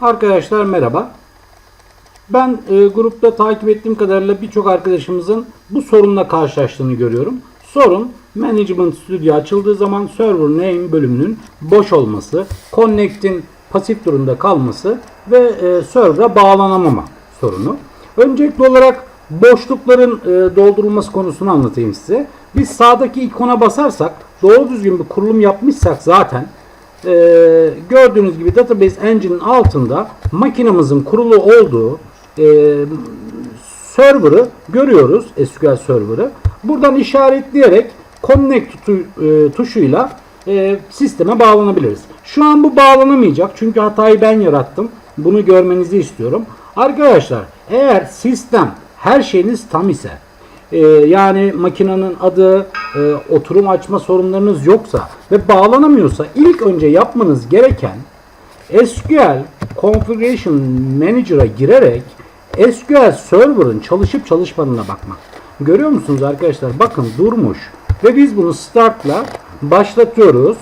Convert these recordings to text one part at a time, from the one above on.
Arkadaşlar merhaba. Ben e, grupta takip ettiğim kadarıyla birçok arkadaşımızın bu sorunla karşılaştığını görüyorum. Sorun Management Studio açıldığı zaman Server Name bölümünün boş olması, Connect'in pasif durumda kalması ve e, server'a bağlanamama sorunu. Öncelikli olarak boşlukların e, doldurulması konusunu anlatayım size. Biz sağdaki ikona basarsak doğru düzgün bir kurulum yapmışsak zaten e, gördüğünüz gibi Database Engine'in altında makinamızın kurulu olduğu e, server'ı görüyoruz. SQL server'ı. Buradan işaretleyerek connect tu- e, tuşuyla e, sisteme bağlanabiliriz. Şu an bu bağlanamayacak. Çünkü hatayı ben yarattım. Bunu görmenizi istiyorum. Arkadaşlar eğer sistem her şeyiniz tam ise e, yani makinenin adı, e, oturum açma sorunlarınız yoksa ve bağlanamıyorsa ilk önce yapmanız gereken SQL Configuration Manager'a girerek SQL Server'ın çalışıp çalışmadığına bakmak. Görüyor musunuz arkadaşlar? Bakın durmuş. Ve biz bunu start'la başlatıyoruz.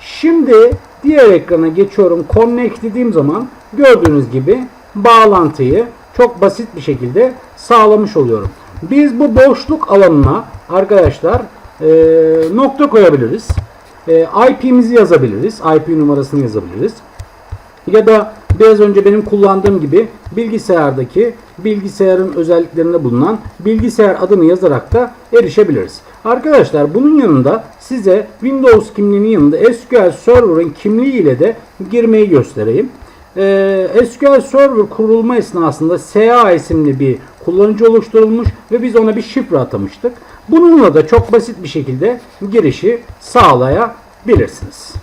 Şimdi diğer ekrana geçiyorum. Connect dediğim zaman gördüğünüz gibi bağlantıyı çok basit bir şekilde sağlamış oluyorum. Biz bu boşluk alanına arkadaşlar e, nokta koyabiliriz. E, IP'mizi yazabiliriz. IP numarasını yazabiliriz. Ya da biraz önce benim kullandığım gibi bilgisayardaki bilgisayarın özelliklerinde bulunan bilgisayar adını yazarak da erişebiliriz. Arkadaşlar bunun yanında size Windows kimliğinin yanında SQL Server'ın kimliği ile de girmeyi göstereyim. Ee, SQL Server kurulma esnasında SA isimli bir kullanıcı oluşturulmuş ve biz ona bir şifre atamıştık. Bununla da çok basit bir şekilde girişi sağlayabilirsiniz.